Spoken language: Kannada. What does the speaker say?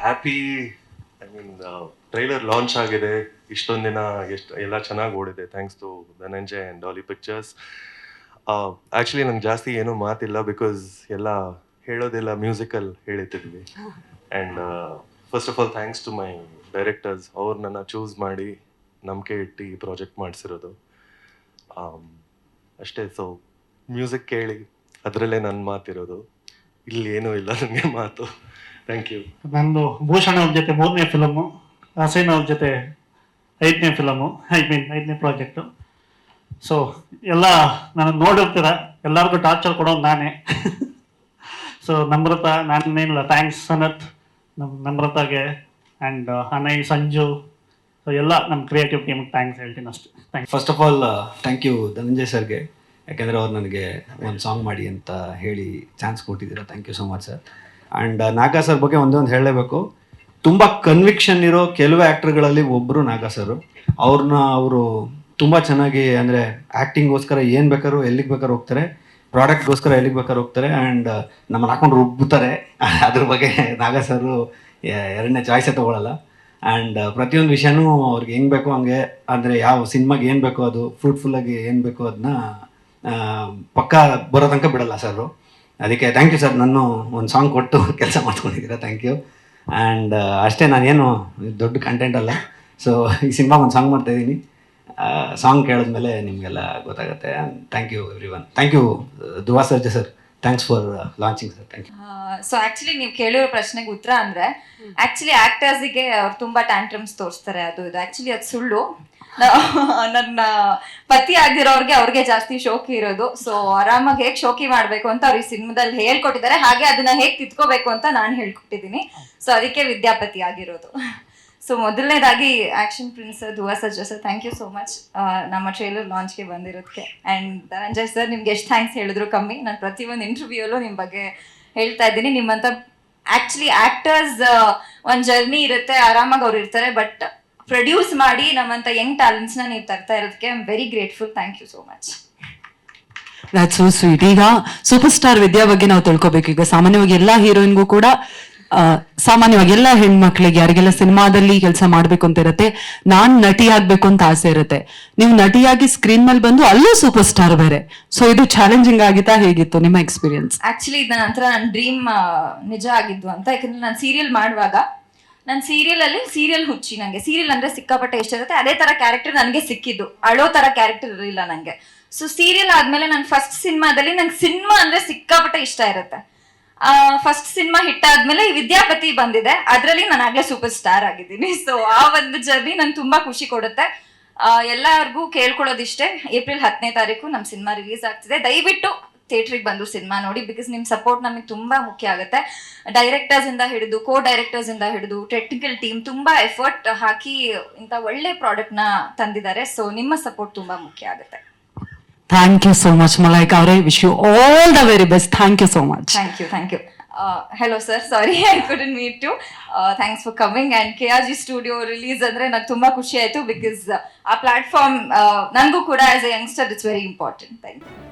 Happy I mean trailer launch ಆಗಿದೆ. ಇಷ್ಟೊಂದು ದಿನ ಎಷ್ಟು, ಎಲ್ಲ ಚೆನ್ನಾಗಿ ಓಡಿದೆ. Thanks to Dhananjay and Daali pictures actually ನಂಗೆ ಜಾಸ್ತಿ ಏನೂ ಮಾತಿಲ್ಲ ಬಿಕಾಸ್ ಎಲ್ಲ ಹೇಳೋದೆಲ್ಲ musical ಹೇಳಿತಿದ್ವಿ and first of all thanks to my directors ಅವ್ರು ನನ್ನ ಚೂಸ್ ಮಾಡಿ ನಂಬಿಕೆ ಇಟ್ಟು ಈ ಪ್ರಾಜೆಕ್ಟ್ ಮಾಡಿಸಿರೋದು. ಅಷ್ಟೇ. ಸೊ ಮ್ಯೂಸಿಕ್ ಕೇಳಿ, ಅದರಲ್ಲೇ ನನ್ನ ಮಾತಿರೋದು. ಇಲ್ಲಿ ಏನೂ ಇಲ್ಲ ನನಗೆ ಮಾತು. ಥ್ಯಾಂಕ್ ಯು ನಂದು ಭೂಷಣ ಅವ್ರ ಜೊತೆ ಮೂರನೇ ಫಿಲಮು ಹಸೇನ್ ಅವ್ರ ಜೊತೆ ಐದನೇ ಫಿಲಮು ಐ ಮೀನ್ ಐದನೇ ಪ್ರಾಜೆಕ್ಟು ಸೊ ಎಲ್ಲ ನಾನು ನೋಡಿರ್ತೀರ ಎಲ್ಲರಿಗೂ ಟಾರ್ಚರ್ ಕೊಡೋದು ನಾನೇ. ಸೊ ನಮ್ರತ ನಾನೇನಿಲ್ಲ ಥ್ಯಾಂಕ್ಸ್ ಸನತ್ ನಮ್ಮ ನಮ್ರತಾಗೆ ಆ್ಯಂಡ್ ಅನೈ ಸಂಜು. ಸೊ ಎಲ್ಲ ನಮ್ಮ ಕ್ರಿಯೇಟಿವ್ ಟೀಮ್ಗೆ ಥ್ಯಾಂಕ್ಸ್ ಹೇಳ್ತೀನಿ ಅಷ್ಟೇ. Thank first of all thank you Dhananjay ಸರ್ಗೆ. ಯಾಕೆಂದರೆ ಅವ್ರು ನನಗೆ ಒಂದು ಸಾಂಗ್ ಮಾಡಿ ಅಂತ ಹೇಳಿ ಚಾನ್ಸ್ ಕೊಟ್ಟಿದ್ದೀರಾ. Thank you so much sir and Naga sir ಬಗ್ಗೆ ಒಂದೊಂದು ಒಂದು ಹೇಳಲೇಬೇಕು. ತುಂಬ ಕನ್ವಿಕ್ಷನ್ ಇರೋ ಕೆಲವೇ ಆ್ಯಕ್ಟ್ರ್ಗಳಲ್ಲಿ ಒಬ್ಬರು ನಾಗಾ ಸರ್ ಅವ್ರನ್ನ ಅವರು ತುಂಬ ಚೆನ್ನಾಗಿ ಅಂದರೆ ಆ್ಯಕ್ಟಿಂಗ್ಗೋಸ್ಕರ ಏನು ಬೇಕಾದ್ರೂ ಎಲ್ಲಿಗೆ ಬೇಕಾದ್ರೂ ಹೋಗ್ತಾರೆ. ಪ್ರಾಡಕ್ಟ್ಗೋಸ್ಕರ ಎಲ್ಲಿಗೆ ಬೇಕಾದ್ರೂ ಹೋಗ್ತಾರೆ. ಆ್ಯಂಡ್ ನಮ್ಮನ್ನು ಹಾಕೊಂಡು ರುಬ್ಬುತ್ತಾರೆ ಅದ್ರ ಬಗ್ಗೆ ನಾಗಾ ಸರು ಎರಡನೇ ಚಾಯ್ಸೇ ತೊಗೊಳಲ್ಲ. ಆ್ಯಂಡ್ ಪ್ರತಿಯೊಂದು ವಿಷಯನೂ ಅವ್ರಿಗೆ ಹೆಂಗೆ ಬೇಕೋ ಹಂಗೆ, ಅಂದರೆ ಯಾವ ಸಿನಿಮಾಗೆ ಏನು ಬೇಕೋ ಅದು ಫ್ರೂಟ್ಫುಲ್ಲಾಗಿ ಏನು ಬೇಕೋ ಅದನ್ನ ಪಕ್ಕ ಬರೋ ತನಕ ಬಿಡಲ್ಲ ಸರ್ ಅದಕ್ಕೆ ಥ್ಯಾಂಕ್ ಯು ಸರ್ ನಾನು ಒಂದು ಸಾಂಗ್ ಕೊಟ್ಟು ಕೆಲಸ ಮಾಡ್ಕೊಂಡಿದ್ದೀರಾ ಥ್ಯಾಂಕ್ ಯು ಆ್ಯಂಡ್ ಅಷ್ಟೇ ನಾನೇನು ದೊಡ್ಡ ಕಂಟೆಂಟ್ ಅಲ್ಲ. ಸೊ ಈ ಸಿನಿಮಾ ಒಂದು ಸಾಂಗ್ ಮಾಡ್ತಾಯಿದ್ದೀನಿ ಸಾಂಗ್ ಕೇಳಿದ್ಮೇಲೆ ನಿಮಗೆಲ್ಲ ಗೊತ್ತಾಗುತ್ತೆ. And thank you everyone thank you Dhruva Sarja sir thanks for launching sir thank you so actually ನೀವು ಕೇಳಿರೋ ಪ್ರಶ್ನೆಗೆ ಉತ್ತರ ಅಂದರೆ ಆ್ಯಕ್ಚುಲಿ ಆ್ಯಕ್ಟರ್ಸಿಗೆ ಅವ್ರು ತುಂಬ ಟ್ಯಾಂಟ್ರಮ್ಸ್ ತೋರಿಸ್ತಾರೆ. ಅದು ಇದು ಆ್ಯಕ್ಚುಲಿ ಅದು ಸುಳ್ಳು. ನನ್ನ ಪತಿ ಆಗಿರೋರ್ಗೆ ಅವ್ರಿಗೆ ಜಾಸ್ತಿ ಶೋಕಿ ಇರೋದು. ಸೊ ಆರಾಮಾಗಿ ಹೇಗ್ ಶೋಕಿ ಮಾಡ್ಬೇಕು ಅಂತ ಅವ್ರಿಗೆ ಸಿನಿಮಾದಲ್ಲಿ ಹೇಳ್ಕೊಟ್ಟಿದ್ದಾರೆ. ಹಾಗೆ ಅದನ್ನ ಹೇಗ್ ತಿತ್ಕೋಬೇಕು ಅಂತ ನಾನು ಹೇಳ್ಕೊಟ್ಟಿದ್ದೀನಿ. ಸೊ ಅದಕ್ಕೆ ವಿದ್ಯಾಪತಿ ಆಗಿರೋದು. ಸೊ ಮೊದಲನೇದಾಗಿ action prince Dhruva sir thank you so much ನಮ್ಮ ಟ್ರೈಲರ್ ಲಾಂಚ್ಗೆ ಬಂದಿರೋದಕ್ಕೆ ಆ್ಯಂಡ್ ಧನಂಜಯ್ ಸರ್, ನಿಮ್ಗೆ ಎಷ್ಟು ಥ್ಯಾಂಕ್ಸ್ ಹೇಳಿದ್ರು ಕಮ್ಮಿ. ನಾನು ಪ್ರತಿಯೊಂದು ಇಂಟರ್ವ್ಯೂಲ್ಲೂ ನಿಮ್ಮ ಬಗ್ಗೆ ಹೇಳ್ತಾ ಇದ್ದೀನಿ. ನಿಮ್ಮಂತ ಆ್ಯಕ್ಚುಲಿ ಆ್ಯಕ್ಟರ್ಸ್ ಒಂದು ಜರ್ನಿ ಇರುತ್ತೆ. ಆರಾಮಾಗಿ ಅವ್ರು ಇರ್ತಾರೆ. ಬಟ್ ಪ್ರೊಡ್ಯೂಸ್ ಮಾಡಿ ನಮ್ಮಂತ ಯಂಗ್ ಟ್ಯಾಲೆಂಟ್ಸ್ನ ನೀವು ತರ್ತಾ ಇರೋದಕ್ಕೆ I am very grateful thank you so much that so sweet ಈಗ ಸೂಪರ್ ಸ್ಟಾರ್ ವಿದ್ಯಾ ಬಗ್ಗೆ ನಾವು ತಿಳ್ಕೊಬೇಕು. ಈಗ ಸಾಮಾನ್ಯವಾಗಿ ಎಲ್ಲಾ ಹೀರೋಯಿನ್ಗೂ ಕೂಡ ಸಾಮಾನ್ಯವಾಗಿ ಎಲ್ಲ ಹೆಣ್ಮಕ್ಳಿಗೆ ಯಾರಿಗೆಲ್ಲ ಸಿನಿಮಾದಲ್ಲಿ ಕೆಲಸ ಮಾಡ್ಬೇಕು ಅಂತ ಇರುತ್ತೆ ನಾನ್ ನಟಿ ಆಗ್ಬೇಕು ಅಂತ ಆಸೆ ಇರುತ್ತೆ. ನೀವು ನಟಿಯಾಗಿ ಸ್ಕ್ರೀನ್ ಮೇಲೆ ಬಂದು ಅಲ್ಲೂ ಸೂಪರ್ ಸ್ಟಾರ್ ಬೇರೆ. ಸೊ ಇದು ಚಾಲೆಂಜಿಂಗ್ ಆಗಿತ್ತಾ ಹೇಗಿತ್ತು ನಿಮ್ಮ ಎಕ್ಸ್ಪೀರಿಯನ್ಸ್ ಆಕ್ಚುಲಿ ಇದು ನನ್ನ ಹತ್ರ ನನ್ನ ಡ್ರೀಮ್ ನಿಜ ಆಗಿದ್ದು ಅಂತ. ಯಾಕಂದ್ರೆ ನಾನು ಸೀರಿಯಲ್ ಮಾಡುವಾಗ ನನ್ನ ಸೀರಿಯಲ್ ಅಲ್ಲಿ ಸೀರಿಯಲ್ ಹುಚ್ಚಿ ನಂಗೆ. ಸೀರಿಯಲ್ ಅಂದ್ರೆ ಸಿಕ್ಕಾಪಟ್ಟೆ ಇಷ್ಟ ಇರುತ್ತೆ. ಅದೇ ತರ ಕ್ಯಾರೆಕ್ಟರ್ ನನಗೆ ಸಿಕ್ಕಿದ್ದು. ಅಳೋ ತರ ಕ್ಯಾರೆಕ್ಟರ್ ಇರಲಿಲ್ಲ ನಂಗೆ. ಸೊ ಸೀರಿಯಲ್ ಆದ್ಮೇಲೆ ನಾನು ಫಸ್ಟ್ ಸಿನಿಮಾದಲ್ಲಿ ನಂಗೆ ಸಿನಿಮಾ ಅಂದ್ರೆ ಸಿಕ್ಕಾಪಟ್ಟೆ ಇಷ್ಟ ಇರುತ್ತೆ. ಫಸ್ಟ್ ಸಿನಿಮಾ ಹಿಟ್ ಆದ್ಮೇಲೆ ವಿದ್ಯಾಪತಿ ಬಂದಿದೆ. ಅದರಲ್ಲಿ ನಾನು ಆಗ್ಲೇ ಸೂಪರ್ ಸ್ಟಾರ್ ಆಗಿದ್ದೀನಿ. ಸೊ ಆ ಒಂದು ಜರ್ನಿ ನಂಗೆ ತುಂಬಾ ಖುಷಿ ಕೊಡುತ್ತೆ. ಎಲ್ಲರಿಗೂ ಕೇಳ್ಕೊಳ್ಳೋದಿಷ್ಟೇ. ಏಪ್ರಿಲ್ ಹತ್ತನೇ ತಾರೀಕು ನಮ್ಮ ಸಿನಿಮಾ ರಿಲೀಸ್ ಆಗ್ತಿದೆ. ದಯವಿಟ್ಟು ಥಿಯೇಟ್ರಿಗೆ ಬಂದು ಸಿನಿಮಾ ನೋಡಿ ಬಿಕಾಸ್ ನಿಮ್ಮ ಸಪೋರ್ಟ್ ನಮಗೆ ತುಂಬಾ ಮುಖ್ಯ ಆಗುತ್ತೆ. ಡೈರೆಕ್ಟರ್ಸ್ ಇಂದ ಹಿಡಿದು ಕೋ ಡೈರೆಕ್ಟರ್ಸ್ ಇಂದ ಹಿಡಿದು ಟೆಕ್ನಿಕಲ್ ಟೀಮ್ ತುಂಬಾ ಎಫರ್ಟ್ ಹಾಕಿ ಇಂಥ ಒಳ್ಳೆ ಪ್ರಾಡಕ್ಟ್ನ ತಂದಿದ್ದಾರೆ. ಸೊ ನಿಮ್ಮ ಸಪೋರ್ಟ್ ತುಂಬಾ ಮುಖ್ಯ ಆಗುತ್ತೆ. Thank you so much Malaik ಅವರೇ. Wish you all the very best thank you so much thank you thank you hello sir sorry I couldn't meet you thanks for coming and K R G studio release ಅಂದರೆ ನಂಗೆ ತುಂಬ ಖುಷಿ ಆಯಿತು ಬಿಕಾಸ್ ಆ ಪ್ಲಾಟ್ಫಾರ್ಮ್ ನನಗೂ ಕೂಡ as a youngster it's very important thank you